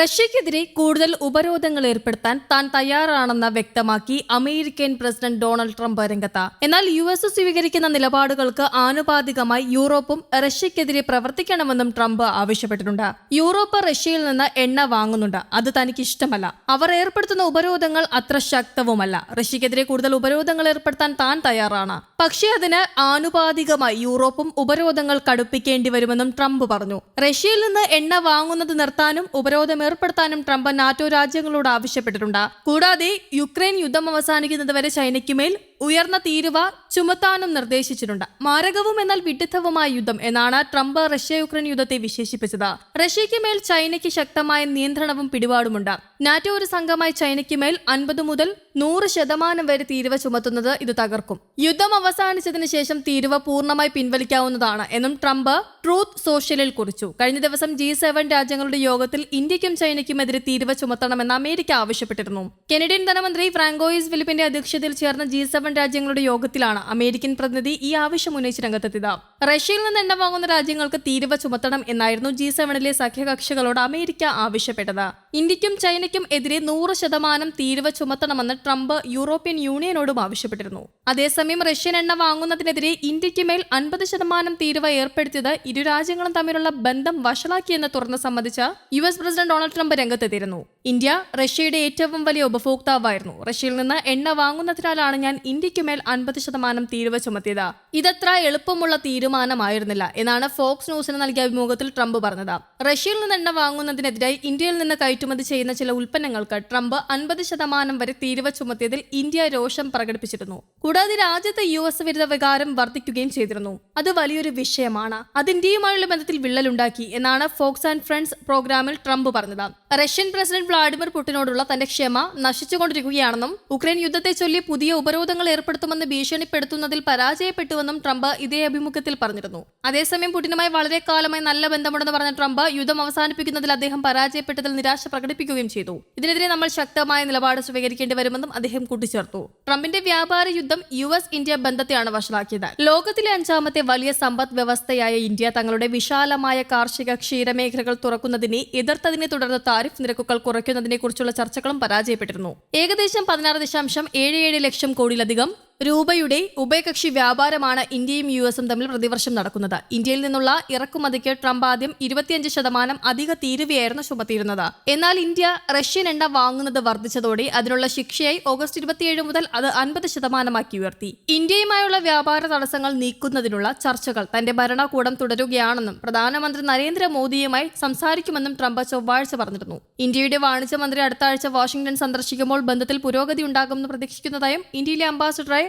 റഷ്യക്കെതിരെ കൂടുതൽ ഉപരോധങ്ങൾ ഏർപ്പെടുത്താൻ താൻ തയ്യാറാണെന്ന് വ്യക്തമാക്കി അമേരിക്കൻ പ്രസിഡന്റ് ഡൊണാൾഡ് ട്രംപ് രംഗത്ത്. എന്നാൽ യു എസ് സ്വീകരിക്കുന്ന നിലപാടുകൾക്ക് ആനുപാതികമായി യൂറോപ്പും റഷ്യക്കെതിരെ പ്രവർത്തിക്കണമെന്നും ട്രംപ് ആവശ്യപ്പെട്ടിട്ടുണ്ട്. യൂറോപ്പ് റഷ്യയിൽ നിന്ന് എണ്ണ വാങ്ങുന്നുണ്ട്. അത് തനിക്ക് ഇഷ്ടമല്ല. അവർ ഏർപ്പെടുത്തുന്ന ഉപരോധങ്ങൾ അത്ര ശക്തവുമല്ല. റഷ്യക്കെതിരെ കൂടുതൽ ഉപരോധങ്ങൾ ഏർപ്പെടുത്താൻ താൻ തയ്യാറാണ്. പക്ഷേ അതിന് ആനുപാതികമായി യൂറോപ്പും ഉപരോധങ്ങൾ കടുപ്പിക്കേണ്ടി വരുമെന്നും ട്രംപ് പറഞ്ഞു. റഷ്യയിൽ നിന്ന് എണ്ണ വാങ്ങുന്നത് നിർത്താനും ഉപരോധം ഏർപ്പെടുത്താനും ട്രംപ് നാറ്റോ രാജ്യങ്ങളോട് ആവശ്യപ്പെട്ടിട്ടുണ്ട്. കൂടാതെ യുക്രൈൻ യുദ്ധം അവസാനിക്കുന്നതുവരെ ചൈനയ്ക്കുമേൽ ഉയർന്ന തീരുവ ചുമത്താനും നിർദ്ദേശിച്ചിട്ടുണ്ട്. മാരകവും എന്നാൽ വിഡിത്തവുമായ യുദ്ധം എന്നാണ് ട്രംപ് റഷ്യ യുക്രൈൻ യുദ്ധത്തെ വിശേഷിപ്പിച്ചത്. റഷ്യയ്ക്ക് മേൽ ചൈനയ്ക്ക് ശക്തമായ നിയന്ത്രണവും പിടിപാടുമുണ്ട്. നാറ്റോ ഒരു സംഘമായി ചൈനയ്ക്ക് മേൽ അൻപത് മുതൽ നൂറ് ശതമാനം വരെ തീരുവ ചുമത്തുന്നത് ഇത് തകർക്കും. യുദ്ധം അവസാനിച്ചതിന് ശേഷം തീരുവ പൂർണമായി പിൻവലിക്കാവുന്നതാണ് എന്നും ട്രംപ് ട്രൂത്ത് സോഷ്യലിൽ കുറിച്ചു. കഴിഞ്ഞ ദിവസം ജി സെവൻ രാജ്യങ്ങളുടെ യോഗത്തിൽ ഇന്ത്യക്കും ചൈനയ്ക്കുമെതിരെ തീരുവ ചുമത്തണമെന്ന് അമേരിക്ക ആവശ്യപ്പെട്ടിരുന്നു. കനഡിയൻ ധനമന്ത്രി ഫ്രാങ്കോയിസ് ഫിലിപ്പിന്റെ അധ്യക്ഷതയിൽ ചേർന്ന ജി രാജ്യങ്ങളുടെ യോഗത്തിലാണ് അമേരിക്കൻ പ്രതിനിധി ഈ ആവശ്യം ഉന്നയിച്ച് രംഗത്തെത്തിയത്. റഷ്യയിൽ നിന്ന് എണ്ണ വാങ്ങുന്ന രാജ്യങ്ങൾക്ക് തീരുവ ചുമത്തണം എന്നായിരുന്നു ജി സെവനിലെ സഖ്യകക്ഷികളോട് അമേരിക്ക ആവശ്യപ്പെട്ടത്. ഇന്ത്യക്കും ചൈനയ്ക്കും എതിരെ നൂറ് ശതമാനം തീരുവ ചുമത്തണമെന്ന് ട്രംപ് യൂറോപ്യൻ യൂണിയനോടും ആവശ്യപ്പെട്ടിരുന്നു. അതേസമയം റഷ്യൻ എണ്ണ വാങ്ങുന്നതിനെതിരെ ഇന്ത്യയ്ക്ക് മേൽ അൻപത് ശതമാനം തീരുവ ഏർപ്പെടുത്തിയത് ഇരു രാജ്യങ്ങളും തമ്മിലുള്ള ബന്ധം വഷളാക്കിയെന്ന് തുറന്ന് സംബന്ധിച്ച് U S president Donald Trump രംഗത്തെത്തിയിരുന്നു. ഇന്ത്യ റഷ്യയുടെ ഏറ്റവും വലിയ ഉപഭോക്താവായിരുന്നു. റഷ്യയിൽ നിന്ന് എണ്ണ വാങ്ങുന്നതിനാലാണ് ഞാൻ ഇന്ത്യയ്ക്ക് മേൽ അൻപത് ശതമാനം തീരുവ ചുമത്തിയത്. ഇതത്ര എളുപ്പമുള്ള തീരുമാനമായിരുന്നില്ല എന്നാണ് ഫോക്സ് ന്യൂസിന് നൽകിയ അഭിമുഖത്തിൽ ട്രംപ് പറഞ്ഞത്. റഷ്യയിൽ നിന്ന് എണ്ണ വാങ്ങുന്നതിനെതിരായി ഇന്ത്യയിൽ നിന്ന് കയറ്റുമതി ചെയ്യുന്ന ചില ഉൽപ്പന്നങ്ങൾക്ക് ട്രംപ് അൻപത് ശതമാനം വരെ തീരുവ ചുമത്തിയതിൽ ഇന്ത്യ രോഷം പ്രകടിപ്പിച്ചിരുന്നു. കൂടാതെ രാജ്യത്ത് യു എസ് വിരുദ്ധ വികാരം വർദ്ധിക്കുകയും ചെയ്തിരുന്നു. അത് വലിയൊരു വിഷയമാണ്. അത് ഇന്ത്യയുമായുള്ള ബന്ധത്തിൽ വിള്ളലുണ്ടാക്കി എന്നാണ് ഫോക്സ് ആൻഡ് ഫ്രണ്ട്സ് പ്രോഗ്രാമിൽ ട്രംപ് പറഞ്ഞത്. റഷ്യൻ പ്രസിഡന്റ് വ്ളാഡിമിർ പുടിനോടുള്ള തന്റെ ക്ഷമ നശിച്ചുകൊണ്ടിരിക്കുകയാണെന്നും ഉക്രൈൻ യുദ്ധത്തെ ചൊല്ലി പുതിയ ഉപരോധങ്ങൾ ഏർപ്പെടുത്തുമെന്ന് ഭീഷണിപ്പെടുത്തുന്നതിൽ പരാജയപ്പെട്ടുവെന്നും ട്രംപ് ഇതേ അഭിമുഖത്തിൽ പറഞ്ഞിരുന്നു. അതേസമയം പുടിനുമായി വളരെ കാലമായി നല്ല ബന്ധമുണ്ടെന്ന് പറഞ്ഞ ട്രംപ് യുദ്ധം അവസാനിപ്പിക്കുന്നതിൽ അദ്ദേഹം പരാജയപ്പെട്ടതിൽ നിരാശ പ്രകടിപ്പിക്കുകയും ചെയ്തു. ഇതിനെതിരെ നമ്മൾ ശക്തമായ നിലപാട് സ്വീകരിക്കേണ്ടി വരുമെന്നും അദ്ദേഹം കൂട്ടിച്ചേർത്തു. ട്രംപിന്റെ വ്യാപാര യുദ്ധം യു എസ് ഇന്ത്യ ബന്ധത്തെയാണ് വഷളാക്കിയത്. ലോകത്തിലെ അഞ്ചാമത്തെ വലിയ സമ്പദ് വ്യവസ്ഥയായ ഇന്ത്യ തങ്ങളുടെ വിശാലമായ കാർഷിക ക്ഷീരമേഖലകൾ തുറക്കുന്നതിനെ എതിർത്തതിനെ തുടർന്ന് താരിഫ് നിരക്കുകൾ കുറയ്ക്കുന്നതിനെക്കുറിച്ചുള്ള ചർച്ചകളും പരാജയപ്പെട്ടിരുന്നു. ഏകദേശം പതിനാറ് ദശാംശം ഏഴ് ഏഴ് ലക്ഷം കോടിയിലധികം രൂപയുടെ ഉഭയകക്ഷി വ്യാപാരമാണ് ഇന്ത്യയും യു എസും തമ്മിൽ പ്രതിവർഷം നടക്കുന്നത്. ഇന്ത്യയിൽ നിന്നുള്ള ഇറക്കുമതിക്ക് ട്രംപ് ആദ്യം ഇരുപത്തിയഞ്ച് ശതമാനം അധിക തീരുവയായിരുന്നു ചുമത്തിയിരുന്നത്. എന്നാൽ ഇന്ത്യ റഷ്യൻ എണ്ണ വാങ്ങുന്നത് വർദ്ധിച്ചതോടെ അതിനുള്ള ശിക്ഷയായി ഓഗസ്റ്റ് ഇരുപത്തിയേഴ് മുതൽ അത് അൻപത് ശതമാനമാക്കി ഉയർത്തി. ഇന്ത്യയുമായുള്ള വ്യാപാര തടസ്സങ്ങൾ നീക്കുന്നതിനുള്ള ചർച്ചകൾ തന്റെ ഭരണകൂടം തുടരുകയാണെന്നും പ്രധാനമന്ത്രി നരേന്ദ്രമോദിയുമായി സംസാരിക്കുമെന്നും ട്രംപ് ചൊവ്വാഴ്ച പറഞ്ഞിരുന്നു. ഇന്ത്യയുടെ വാണിജ്യ മന്ത്രി അടുത്ത ആഴ്ച വാഷിംഗ്ടൺ സന്ദർശിക്കുമ്പോൾ ബന്ധത്തിൽ പുരോഗതി ഉണ്ടാകുമെന്ന് പ്രതീക്ഷിക്കുന്നതായും ഇന്ത്യയിലെ അംബാസിഡറായി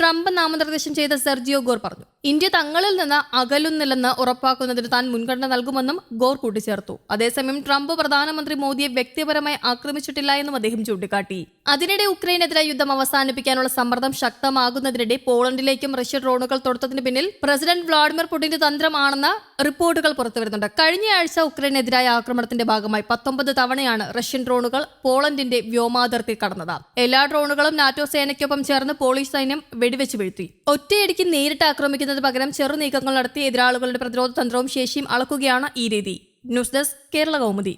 ട്രംപ് നാമനിർദ്ദേശം ചെയ്ത സെർജിയോ ഗോർ പറഞ്ഞു. ഇന്ത്യ തങ്ങളിൽ നിന്ന് അകലുന്നില്ലെന്ന് ഉറപ്പാക്കുന്നതിന് താൻ മുൻഗണന നൽകുമെന്നും ഗോർ കൂട്ടിച്ചേർത്തു. അതേസമയം ട്രംപ് പ്രധാനമന്ത്രി മോദിയെ വ്യക്തിപരമായി ആക്രമിച്ചിട്ടില്ല എന്നും അദ്ദേഹം ചൂണ്ടിക്കാട്ടി. അതിനിടെ ഉക്രൈനെതിരെ യുദ്ധം അവസാനിപ്പിക്കാനുള്ള സമ്മർദ്ദം ശക്തമാകുന്നതിനിടെ പോളണ്ടിലേക്കും റഷ്യ ഡ്രോണുകൾ തൊടുത്തതിന് പിന്നിൽ പ്രസിഡന്റ് വ്ളാഡിമിർ പുടിന്റെ തന്ത്രമാണെന്ന് റിപ്പോർട്ടുകൾ പുറത്തുവരുന്നുണ്ട്. കഴിഞ്ഞയാഴ്ച ഉക്രൈനെതിരായ ആക്രമണത്തിന്റെ ഭാഗമായി പത്തൊമ്പത് തവണയാണ് റഷ്യൻ ഡ്രോണുകൾ പോളണ്ടിന്റെ വ്യോമാതിർത്തി കടന്നത്. എല്ലാ ഡ്രോണുകളും നാറ്റോ സേനയ്ക്കൊപ്പം ചേർന്ന് പോളിഷ് സൈന്യം വെടിവെച്ച് വീഴ്ത്തി. ഒറ്റയടിക്ക് നേരിട്ട് ആക്രമിക്കുന്നതിന് പകരം ചെറു നീക്കങ്ങൾ നടത്തി എതിരാളികളുടെ പ്രതിരോധ തന്ത്രവും ശേഷിയും അളക്കുകയാണ് ഈ രീതി. News desk Kerala Kaumudi.